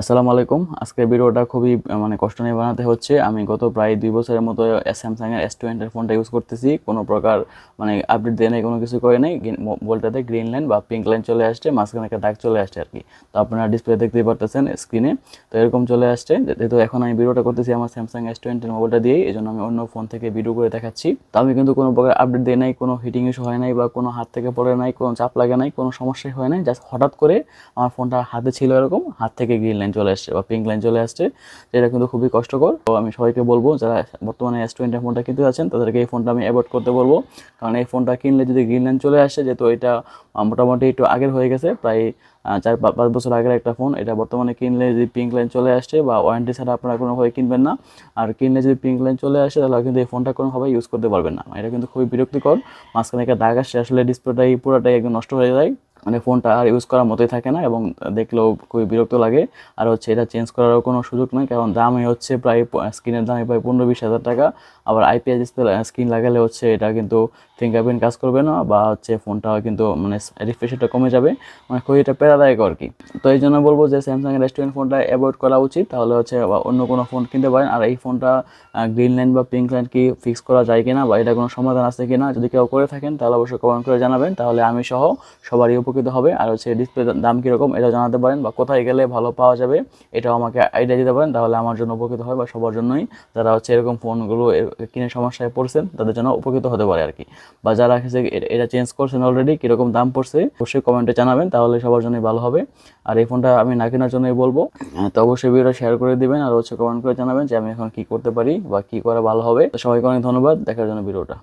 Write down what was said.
আসসালামু আলাইকুম। আজকের ভিডিওটা খুবই মানে কষ্ট নিয়ে বানাতে হচ্ছে। আমি গত প্রায় দুই বছরের মতো স্যামসাং এর এস টোয়েন্টির ফোনটা ইউজ করতেছি। কোনো প্রকার মানে আপডেট দিয়ে নেই, কোনো কিছু করে নেই। বলটাতে গ্রিন লাইন বা পিঙ্ক লাইন চলে আসছে, মাঝখানে একটা দাগ চলে আসছে আর কি। তো আপনারা ডিসপ্লে দেখতেই পারতেছেন স্ক্রিনে তো এরকম চলে আসছে। যেহেতু এখন আমি ভিডিওটা করতেছি আমার স্যামসাং এস টোয়েন্টির মোবাইলটা দিয়ে এই জন্য আমি অন্য ফোন থেকে ভিডিও করে দেখাচ্ছি। তো আমি কিন্তু কোনো প্রকার আপডেট দিয়ে নাই, কোনো হিটিং ইস্যু হয় নাই বা কোনো হাত থেকে পড়ে নাই, কোনো চাপ লাগে নাই, কোনো সমস্যাই হয় নাই। জাস্ট হঠাৎ করে আমার ফোনটা হাতে ছিল এরকম, হাত থেকে গ্রিন লাইন চলে আসছে বা পিঙ্ক লাইন চলে আসছে যেটা কিন্তু খুবই কষ্টকর। তো আমি সবাইকে বলব, যারা বর্তমানে এস টোয়েন্টি ফোনটা কিনতে যাচ্ছেন, তাদেরকে এই ফোনটা আমি অ্যাভয়েড করতে বলব। কারণ এই ফোনটা কিনলে যদি গ্রিন লাইন চলে আসে, যেহেতু এটা মোটামুটি একটু আগের হয়ে গেছে, প্রায় চার পাঁচ বছর আগের একটা ফোন এটা বর্তমানে কিনলে যদি পিঙ্ক লাইন চলে আসছে বা ওয়ারেন্টি ছাড়া আপনারা কোনোভাবে কিনবেন না, আর কিনলে যদি পিঙ্ক লাইন চলে আসে, তাহলে কিন্তু এই ফোনটা কোনোভাবে ইউজ করতে পারবেন না। এটা কিন্তু খুবই বিরক্তিকর, মাঝখানে একটা দাগ আসছে, আসলে ডিসপ্লেটাই পুরোটাই একদম নষ্ট হয়ে যায়। মানে ফোনটা আর ইউজ করার মতোই থাকে না এবং দেখলেও খুবই বিরক্ত লাগে। আর হচ্ছে এটা চেঞ্জ করারও কোনো সুযোগ নেই, কারণ দামই হচ্ছে প্রায় স্ক্রিনের দামে প্রায় পনেরো বিশ হাজার টাকা। আবার আইপিএস স্ক্রিন লাগালে হচ্ছে এটা কিন্তু ফিঙ্গারপ্রিন্ট কাজ করবে না বা হচ্ছে ফোনটা কিন্তু মানে রিফ্রেশটা কমে যাবে। মানে খুবই এটা প্যারাদায়ক আর কি। তো এই জন্য বলব যে স্যামসাং এর রেস্টুরেন্ট ফোনটা অ্যাভয়েড করা উচিত। তাহলে হচ্ছে অন্য কোনো ফোন কিনতে পারেন। আর এই ফোনটা গ্রিন লাইন বা পিঙ্ক লাইন কি ফিক্স করা যায় কিনা বা এটা কোনো সমাধান আছে কিনা যদি কেউ করে থাকেন, তাহলে অবশ্যই কমেন্ট করে জানাবেন। তাহলে আমি সহ সবারই উপকৃত হবে। আর হচ্ছে ডিসপ্লে দাম কীরকম এটা জানাতে পারেন বা কোথায় গেলে ভালো পাওয়া যাবে এটাও আমাকে আইডিয়া দিতে পারেন। তাহলে আমার জন্য উপকৃত হয় বা সবার জন্যই। যারা হচ্ছে এরকম ফোনগুলো কিনে সমস্যায় পড়ছেন, তাদের জন্য উপকৃত হতে পারে আর কি। বা যারা এটা চেঞ্জ করছেন অলরেডি কীরকম দাম পড়ছে, অবশ্যই কমেন্টে জানাবেন, তাহলে সবার জন্যই ভালো হবে। আর এই ফোনটা আমি না কেনার জন্যই বলব তো অবশ্যই ভিডিওটা শেয়ার করে দিবেন, আর হচ্ছে কমেন্ট করে জানাবেন যে আমি এখন কি করতে পারি বা কি করা ভালো হবে। সবাইকে অনেক ধন্যবাদ, দেখার জন্য ভিডিওটা।